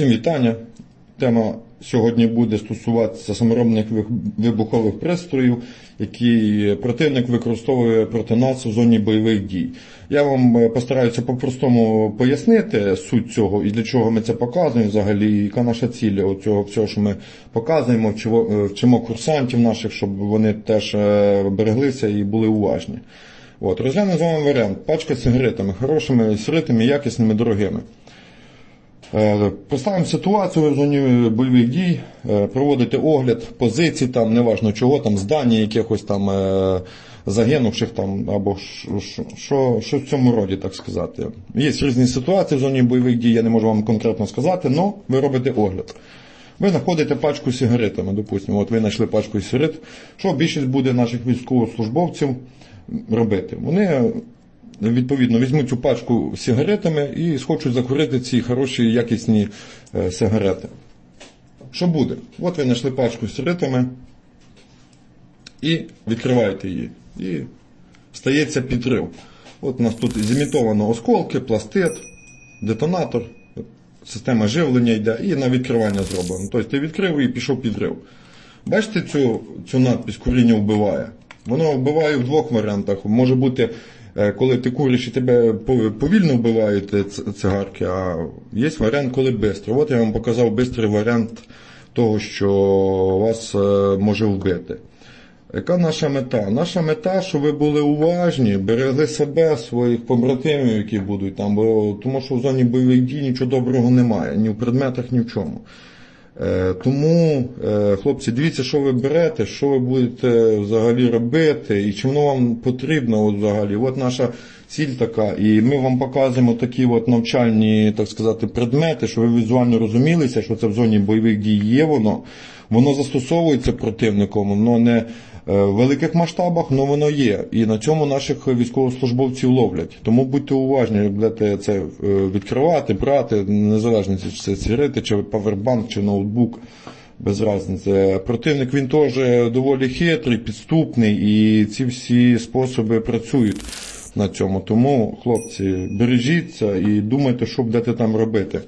Всім вітання. Тема сьогодні буде стосуватися саморобних вибухових пристроїв, які противник використовує проти нас у зоні бойових дій. Я вам е, постараюся по-простому пояснити суть цього і для чого ми це показуємо взагалі, і яка наша ціль цього всього, що ми показуємо, вчимо, е, курсантів наших, щоб вони теж е, береглися і були уважні. От, розглянемо з вами варіант. Пачка з сигаретами, хорошими, сиритими, якісними, дорогими. Е, Представимо ситуацію в зоні бойових дій, е, проводите огляд позицій, там, неважно чого, там, здання якихось там е, загинувших там, або що, що, в цьому роді, так сказати. Є різні ситуації в зоні бойових дій, я не можу вам конкретно сказати, але ви робите огляд. Ви знаходите пачку сигаретами, допустимо, от ви знайшли пачку сигарет. Що більшість буде наших військовослужбовців робити? Вони відповідно візьмуть цю пачку з сигаретами і схочуть закурити ці хороші якісні е, сигарети. Що буде? От ви знайшли пачку з сигаретами і відкриваєте її. І стається підрив. От у нас тут зімітовано осколки, пластит, детонатор, система живлення йде, і на відкривання зроблено. Тобто ти відкрив і пішов підрив. Бачите цю, цю надпись куріння вбиває? Воно вбиває в двох варіантах. Може бути, коли ти куриш і тебе повільно вбивають е, цигарки, а є варіант, коли швидко. От я вам показав швидкий варіант того, що вас е, може вбити. Яка наша мета? Наша мета, щоб ви були уважні, берегли себе, своїх побратимів, які будуть там, бо тому що в зоні бойових дій нічого доброго немає, ні в предметах, ні в чому. Е, Тому, е, хлопці, дивіться, що ви берете, що ви будете взагалі робити, і чи воно вам потрібно от взагалі. От наша ціль така, і ми вам показуємо такі от навчальні, так сказати, предмети, щоб ви візуально розумілися, що це в зоні бойових дій є воно. Воно застосовується противником, воно не в великих масштабах, але воно є. І на цьому наших військовослужбовців ловлять. Тому будьте уважні, будете це е, відкривати, брати, незалежно чи це сигарети, чи павербанк, чи ноутбук. Без різниці. Противник він теж доволі хитрий, підступний, і ці всі способи працюють на цьому. Тому, хлопці, бережіться і думайте, що будете там робити.